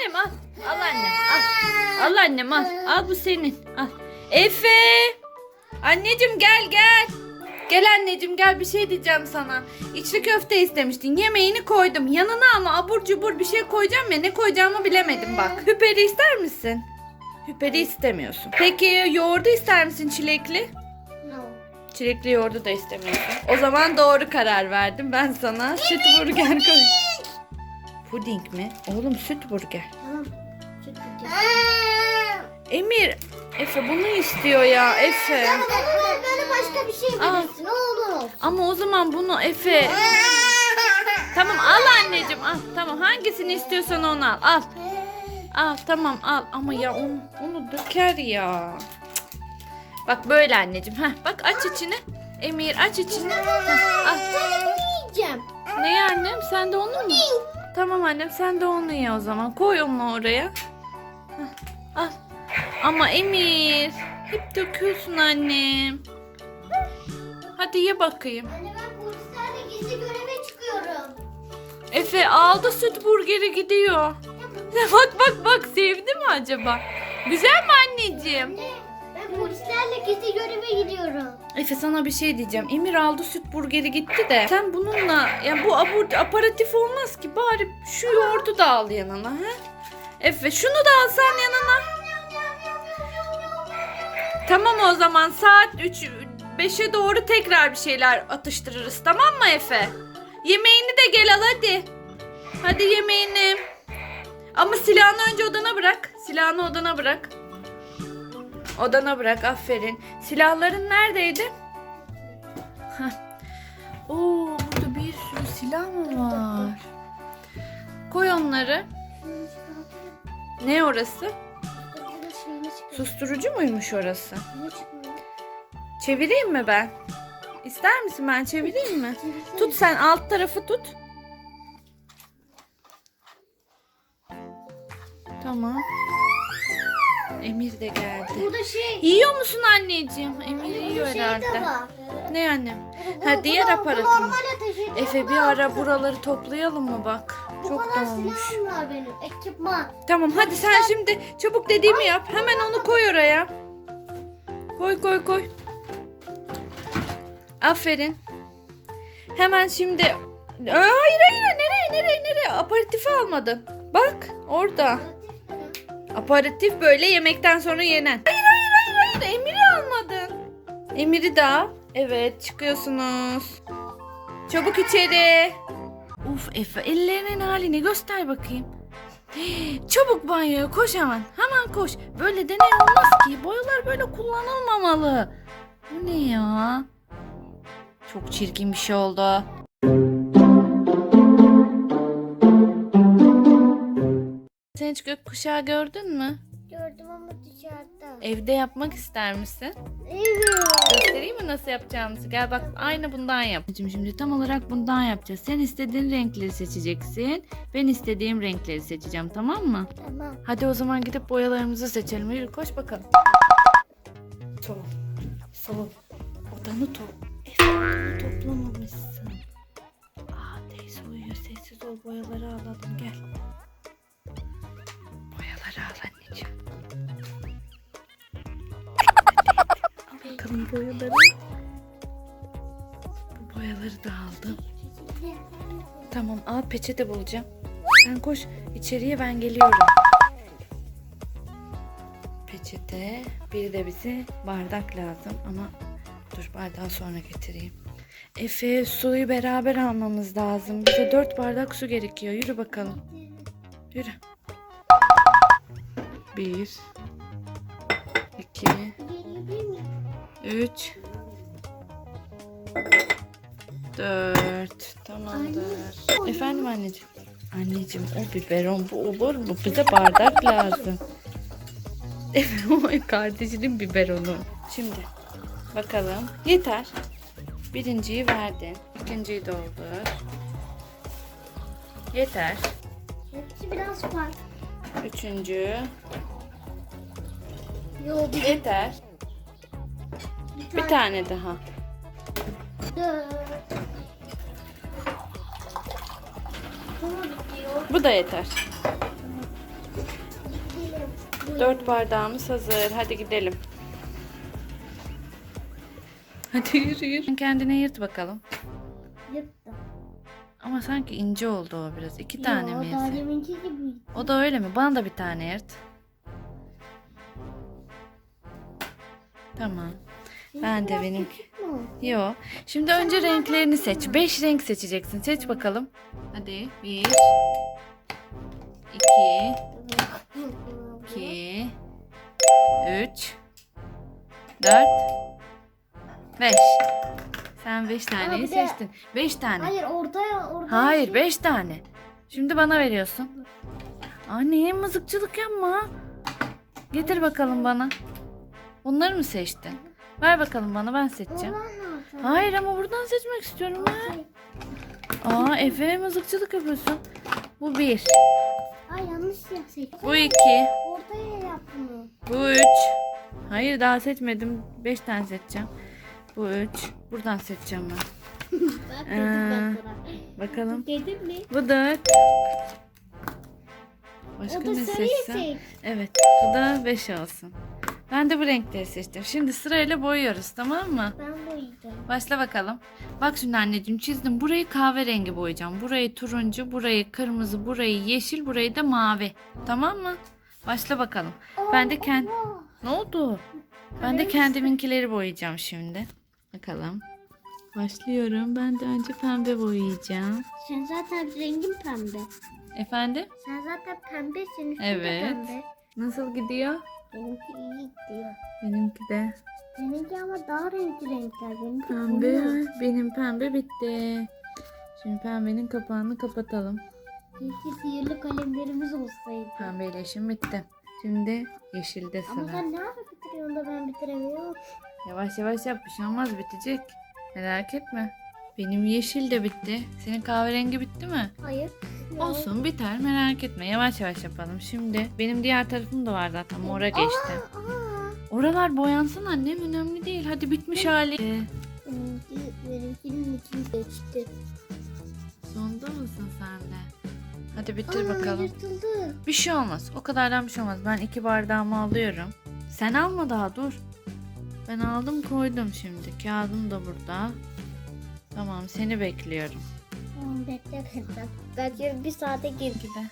annem al. Al annem al. Al annem al. Al bu senin. Al. Efe. Anneciğim gel gel. Gel anneciğim gel bir şey diyeceğim sana. İçli köfte istemiştin. Yemeğini koydum. Yanına ama abur cubur bir şey koyacağım ya ne koyacağımı bilemedim bak. Hüperi ister misin? Hüperi istemiyorsun. Peki yoğurdu ister misin çilekli? Çilekli yoğurdu da istemiyorsun. O zaman doğru karar verdim. Ben sana süt burger koy. Puding mi? Oğlum süt burger. Tamam. Süt kötü. Emir. Efe bunu istiyor ya Efe. Böyle, böyle başka bir şey Aa. verirsin. Ne olur olsun. Ama o zaman bunu Efe. Tamam al anneciğim al. Tamam hangisini istiyorsan onu al. Al. Al tamam al. Ama ya onu, onu döker ya. Bak böyle anneciğim. Heh, bak aç içini. Emir aç içini. Heh, al. Yiyeceğim. Ne ya annem? Sen de onu mu? Tamam annem sen de onu ye o zaman. Koy onu oraya. Heh, al. Ama Emir hep döküyorsun annem. Hadi ye bakayım. Anne ben polislerle gizli göreve çıkıyorum. Efe aldı süt burgeri gidiyor. bak bak bak sevdi mi acaba? Güzel mi anneciğim? Anne gizli göreve gidiyorum. Efe sana bir şey diyeceğim. Emir aldı süt burgeri gitti de. Sen bununla yani bu abur, aparatif olmaz ki. Bari şu yoğurdu da al yanına. He? Efe şunu da alsan yanına. Tamam o zaman saat 3 5'e doğru tekrar bir şeyler atıştırırız. Tamam mı Efe? Yemeğini de gel al hadi. Hadi yemeğini. Ama silahını önce odana bırak. Silahını odana bırak. Odana bırak aferin. Silahların neredeydi? Hah. Oo burada bir sürü silah mı var? Koy onları. Ne orası? Susturucu muymuş orası? Çevireyim mi ben? İster misin ben çevireyim mi? Tut sen alt tarafı tut. Tamam. Emir de geldi. Burada şey. Yiyor musun anneciğim? Emir yiyor şey de herhalde. Ne annem? Ha bu- diğer bu- normal mı? Efe bir ara buraları toplayalım mı bak? Bu Çok dolmuş. benim. Ekipman. Tamam hadi sen şimdi çabuk dediğimi yap. Hemen onu koy oraya. Koy koy koy. Aferin. Hemen şimdi... Aa, hayır hayır nereye nereye nereye? Aperatifi almadın. Bak orada. Aparatif böyle yemekten sonra yenen. Hayır hayır hayır hayır Emir'i almadın. Emir'i de. Evet çıkıyorsunuz. Çabuk içeri. Uf Efe ellerinin halini göster bakayım. Çabuk banyoya koş hemen. Hemen koş. Böyle deney olmaz ki. Boyalar böyle kullanılmamalı. Bu ne ya? Çok çirkin bir şey oldu. Hiç gökkuşağı gördün mü? Gördüm ama dışarıda. Evde yapmak ister misin? Evet. Göstereyim mi nasıl yapacağımızı? Gel bak aynı bundan yap. Şimdi, şimdi tam olarak bundan yapacağız. Sen istediğin renkleri seçeceksin. Ben istediğim renkleri seçeceğim tamam mı? Tamam. Hadi o zaman gidip boyalarımızı seçelim. Yürü koş bakalım. Sol. Sol. Odanı top. Efe odanı toplamamışsın. Aa teyze uyuyor. Sessiz ol. Boyaları alalım. Boyaları. Bu boyaları da aldım. Tamam al peçete bulacağım. Sen koş içeriye ben geliyorum. Peçete. Bir de bize bardak lazım ama dur bardağı sonra getireyim. Efe suyu beraber almamız lazım. Bize dört bardak su gerekiyor. Yürü bakalım. Yürü. Bir. iki, Üç. Dört. Tamamdır. Efendim anneciğim. Anneciğim o biberon bu olur mu? Bize bardak lazım. Evet kardeşinin biberonu. Şimdi bakalım. Yeter. Birinciyi verdin. İkinciyi doldur. Yeter. Hepsi biraz farklı. Üçüncü. Yo bir Yeter. Bir tane daha. dört. Tamam bitiyor. Bu da yeter. Dört bardağımız hazır. Hadi gidelim. Hadi yürü yürü. Kendine yırt bakalım. Yırttım. Ama sanki ince oldu o biraz. İki tane mi Yo, daha yesek? deminki gibi. O da öyle mi? Bana da bir tane yırt. Tamam. Ben de benim- küçük mü oldu? Yo. Şimdi önce renklerini seç. Beş renk seçeceksin. Seç bakalım. Hadi. Bir. iki, iki, üç, dört, beş. Sen beş taneyi bir de- seçtin. Beş tane. Hayır orada orada. Hayır beş tane. Şimdi bana veriyorsun. Anne mızıkçılık yapma. Getir bakalım bana. Bunları mı seçtin? Ver bakalım bana ben seçeceğim. Hayır ama buradan seçmek istiyorum. Şey, Aa Efe mızıkçılık yapıyorsun. Bu bir. Ay yanlış ya seçtim. Bu iki. Ortaya yaptım. Bu üç. Hayır daha seçmedim. Beş tane seçeceğim. Bu üç. Buradan seçeceğim ben. Bak Ee, dedim ben sana. Bakalım. Dedim mi? Bu dört. Başka O da ne sarıyı seçsem? seç. Evet. Bu da 5 olsun. Ben de bu renkleri seçtim. Şimdi sırayla boyuyoruz tamam mı? Ben boyayacağım. Başla bakalım. Bak şimdi anneciğim çizdim. Burayı kahverengi boyayacağım. Burayı turuncu, burayı kırmızı, burayı yeşil, burayı da mavi. Tamam mı? Başla bakalım. Ben de kend... Ne oldu? Ben de kendiminkileri boyayacağım şimdi. Bakalım. Başlıyorum. Ben de önce pembe boyayacağım. Sen zaten rengin pembe. Efendim? Sen zaten pembe, senin üstün Evet. pembe. Nasıl gidiyor? Benimki iyi gidiyor. Benimki de. Seninki ama daha renkli renkler. Benimki Pembe. koyu. Benim pembe bitti. Şimdi pembenin kapağını kapatalım. Keşke sihirli kalemlerimiz olsaydı. Pembeyle işim bitti. Şimdi yeşilde Ama sıra. sen ne ara bitiriyorsun da ben bitiremiyorum. Yavaş yavaş yap bir şey olmaz bitecek. Merak etme. Benim yeşil de bitti. Senin kahverengi bitti mi? Hayır. Olsun biter merak etme. Yavaş yavaş yapalım. Şimdi benim diğer tarafım da var zaten. Mora geçti. Aa, Oralar boyansın annem önemli değil. Hadi bitmiş hali. Ee, benimki, benimkinin içini geçti. Sonda mısın sen de? Hadi bitir Aa, bakalım. yırtıldı. Bir şey olmaz. O kadardan bir şey olmaz. Ben iki bardağımı alıyorum. Sen alma daha dur. Ben aldım koydum şimdi. Kağıdım da burada. Tamam seni bekliyorum. Tamam bekle benden. Belki bir saate gir. De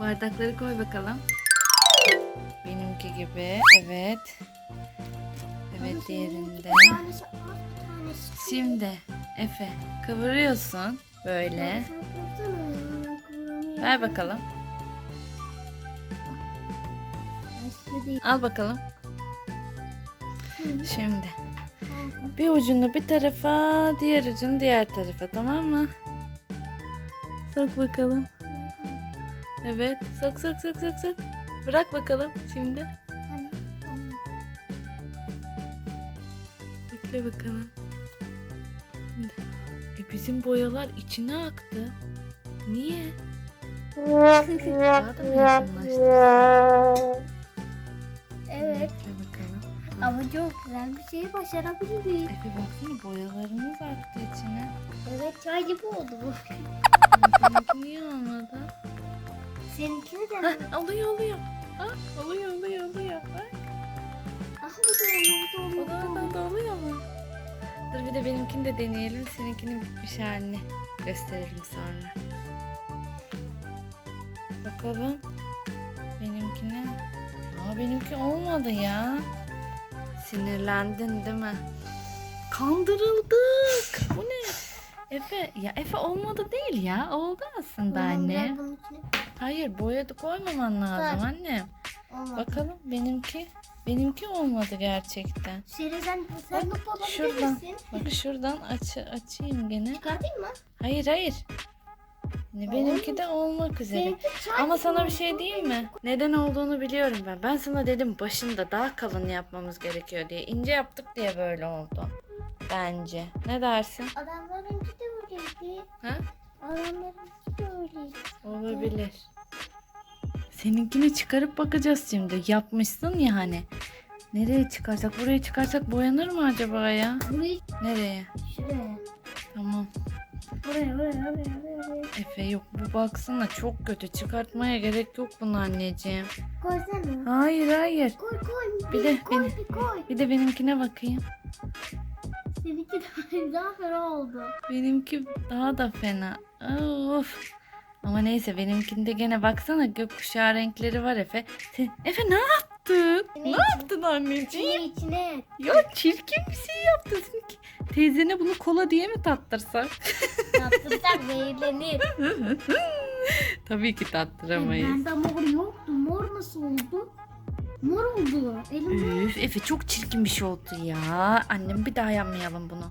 bardakları koy bakalım. Benimki gibi. Evet. Evet diğerinde. Bir tanesi az bir tanesi. Şimdi Efe kıvırıyorsun böyle. Sen kırsana ya, kıvıramıyorum. Ver bakalım. Başka değil. Al bakalım. Şimdi bir ucunu bir tarafa, diğer ucunu diğer tarafa tamam mı? Sok bakalım. Evet. Sok sok sok sok sok. Bırak bakalım şimdi. Bekle bakalım. E bizim boyalar içine aktı. Niye? Daha da mı yakınlaştı? Evet. Bekle bakalım. Ama çok güzel bir şey başarabiliriz. Efe baksana boyalarımız aktı Evet çay gibi oldu bu. Niye olmadı? Seninkini de Hah, oluyor oluyor. Ha, oluyor oluyor oluyor. Bak. Ah bu da oldu O da, oldu. da, da oluyor mu? Dur bir de benimkini de deneyelim. Seninkinin bitmiş halini gösterelim sonra. Bakalım. Benimkine. Aa benimki olmadı ya. Sinirlendin değil mi? Kandırıldık. Ne? Efe, ya Efe olmadı değil ya. Oldu aslında anne. Hayır boyadı koymaman lazım Ver. annem. olmadı. Bakalım benimki. Benimki olmadı gerçekten. Seriden sen Bak, şuradan. Bak şuradan aç, açayım gene. Çıkartayım mı? Hayır hayır. Hani benimki de olmak üzere. Ama sana bir şey diyeyim mi? Neden olduğunu biliyorum ben. Ben sana dedim başında daha kalın yapmamız gerekiyor diye. İnce yaptık diye böyle oldu. Bence. Ne dersin? Adamlarınki de öyleydi. Ha? De öyleydi. Olabilir. Seninkini çıkarıp bakacağız şimdi. Yapmışsın ya hani. Nereye çıkarsak? Buraya çıkarsak boyanır mı acaba ya? Burayı Nereye? şuraya. Tamam. Buraya buraya buraya buraya. Efe yok bu baksana çok kötü. Çıkartmaya gerek yok bunu anneciğim. Koysana. Hayır hayır. Koy koy. Bir Bir, de koy benim- bir koy. Bir de benimkine bakayım. Seninki daha, daha fena oldu. Benimki daha da fena. Of. Ama neyse benimkinde gene baksana gökkuşağı renkleri var Efe. Sen, Efe ne yaptın? Ne Ne yaptın anneciğim? İçine içine. Ya çirkin bir şey yaptın. Sen- Teyzene bunu kola diye mi tattırsak? Yaptırsak zehirlenir. Tabii ki tattıramayız. Bende mor yoktu. Mor nasıl oldu? Mor oldu. Elim Üf, Efe çok çirkin bir şey oldu ya. Annem bir daha yapmayalım bunu.